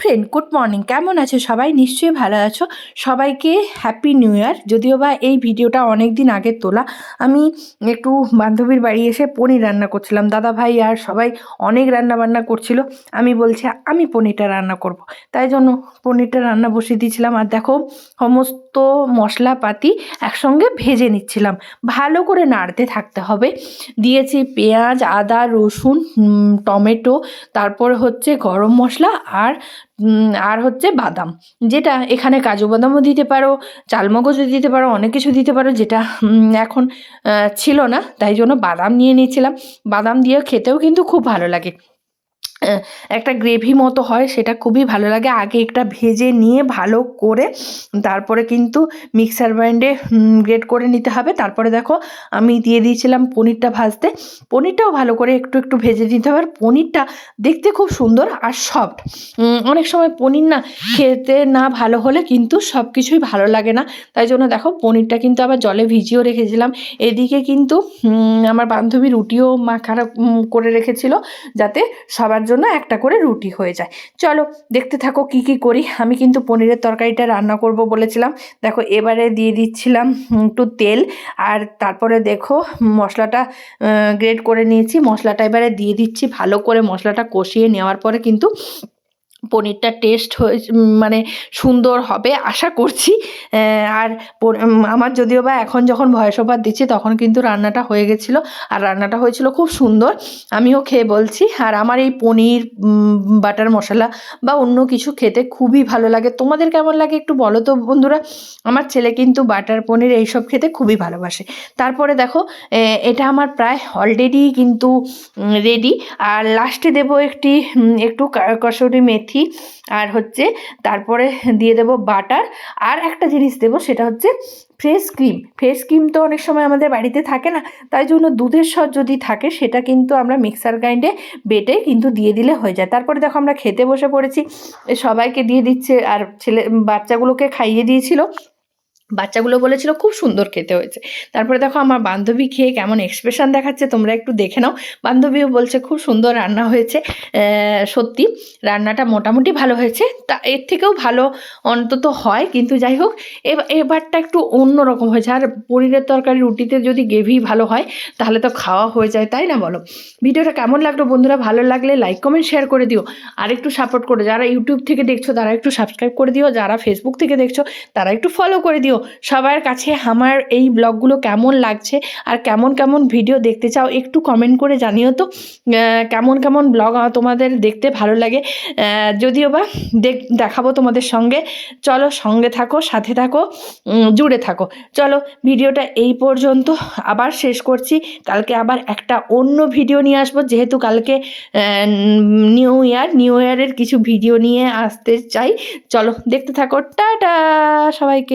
Friend good morning কেমন আছো? সবাই নিশ্চয়ই ভালো আছো। সবাইকে হ্যাপি নিউ ইয়ার যদিও বা এই ভিডিওটা অনেক দিন আগে তোলা, আমি একটু বান্ধবীর বাড়ি এসে পনির রান্না করছিলাম। দাদা ভাই আর সবাই অনেক রান্না বান্না করছিল। আমি বলছি, আমি পনিরটা রান্না করব। তাই জন্য পনিরটা রান্না বসিয়ে দিয়েছিলাম। আর দেখো, সমস্ত মশলাপাতি একসঙ্গে ভেজে নিচ্ছিলাম। ভালো করে নাড়তে থাকতে হবে। দিয়েছি পেঁয়াজ, আদা, রসুন টমেটো, তারপর হচ্ছে গরম মশলা আর আর হচ্ছে বাদাম। যেটা এখানে কাজু বাদামও দিতে পারো চালমগজও দিতে পারো, অনেক কিছু দিতে পারো, যেটা এখন ছিল না, তাই জন্য বাদাম নিয়ে নিয়েছিলাম। বাদাম দিয়ে খেতেও কিন্তু খুব ভালো লাগে। একটা গ্রেভি মতো হয় সেটা খুবই ভালো লাগে। আগে একটা ভেজে নিয়ে ভালো করে তারপরে কিন্তু মিক্সার গ্রাইন্ডে গ্রেট করে নিতে হবে। তারপরে দেখো আমি দিয়ে দিয়েছিলাম পনিরটা ভাজতে। পনিরটাও ভালো করে একটু একটু ভেজে দিতে হবে। আর পনিরটা দেখতে খুব সুন্দর আর সফট। অনেক সময় পনির না খেতে না ভালো হলে কিন্তু সব কিছুই ভালো লাগে না। তাই জন্য দেখো পনিরটা কিন্তু আবার জলে ভিজিয়েও রেখেছিলাম। এদিকে কিন্তু আমার বান্ধবী রুটিও মাখা উম, করে রেখেছিল যাতে সবার জন্য একটা করে রুটি হয়ে যায়। চলো দেখতে থাকো কি কি করি। আমি কিন্তু পনিরের তরকারিটা রান্না করব বলেছিলাম। দেখো এবারে দিয়ে দিচ্ছিলাম একটু তেল আর তারপরে দেখো মশলাটা গ্রেড করে নিয়েছি। মশলাটা এবারে দিয়ে দিচ্ছি ভালো করে। মশলাটা কষিয়ে নেওয়ার পরে কিন্তু পনিরটা টেস্ট হয়ে মানে সুন্দর হবে, আশা করছি। আর আমার যদিও বা এখন যখন ভয়েস ওভার দিচ্ছি, তখন কিন্তু রান্নাটা হয়ে গেছিল। আর রান্নাটা হয়েছিল খুব সুন্দর, আমিও খেয়ে বলছি। আর আমার এই পনির বাটার মশলা বা অন্য কিছু খেতে খুবই ভালো লাগে। তোমাদের কেমন লাগে একটু বলো তো বন্ধুরা? আমার ছেলে কিন্তু বাটার পনির এইসব খেতে খুবই ভালোবাসে। তারপরে দেখো এটা আমার প্রায় অলরেডি কিন্তু রেডি আর লাস্টে দেবো একটি একটু কসুরি মেথি। আর হচ্ছে তারপরে দিয়ে দেব বাটার, আর একটা জিনিস দেবো সেটা হচ্ছে ফ্রেশ ক্রিম। ফ্রেশ ক্রিম তো অনেক সময় আমাদের বাড়িতে থাকে না, তাই জন্য দুধের স্বর যদি থাকে সেটা কিন্তু আমরা মিক্সার গ্রাইন্ডে বেটে কিন্তু দিয়ে দিলে হয়ে যায়। তারপরে দেখো আমরা খেতে বসে পড়েছি সবাইকে দিয়ে দিচ্ছে, আর ছেলে, বাচ্চাগুলোকে খাইয়ে দিয়েছিল বাচ্চাগুলো বলেছিল খুব সুন্দর খেতে হয়েছে। তারপরে দেখো আমার বান্ধবী খেয়ে কেমন এক্সপ্রেশন দেখাচ্ছে, তোমরা একটু দেখে নাও। বান্ধবীও বলছে খুব সুন্দর রান্না হয়েছে সত্যি রান্নাটা মোটামুটি ভালো হয়েছে। তা এর থেকেও ভালো অন্তত হয়, কিন্তু যাই হোক, এব- এবারটা একটু অন্য রকম হয়েছে। আর পনিরের তরকারি রুটিতে যদি গ্রেভি ভালো হয়, তাহলে তো খাওয়া হয়ে যায়, তাই না বলো? ভিডিওটা কেমন লাগল বন্ধুরা? ভালো লাগলে লাইক কমেন্ট শেয়ার করে দিও। আর একটু সাপোর্ট করে, যারা ইউটিউব থেকে দেখছ, তারা একটু সাবস্ক্রাইব করে দিও। যারা ফেসবুক থেকে দেখছ, তারা একটু ফলো করে দিও। সবার কাছে আমার এই ব্লগগুলো কেমন লাগছে আর কেমন কেমন ভিডিও দেখতে চাও একটু কমেন্ট করে জানিও তো কেমন কেমন ব্লগ তোমাদের দেখতে ভালো লাগে যদিও বা দেখ, দেখাবো তোমাদের সঙ্গে, চলো সঙ্গে থাকো, সাথে থাকো জুড়ে থাকো, চলো ভিডিওটা এই পর্যন্ত আবার শেষ করছি, কালকে আবার একটা অন্য ভিডিও নিয়ে আসব, যেহেতু কালকে নিউ ইয়ার নিউ ইয়ারের কিছু ভিডিও নিয়ে আসতে চাই, চলো দেখতে থাকো, টাটা সবাইকে।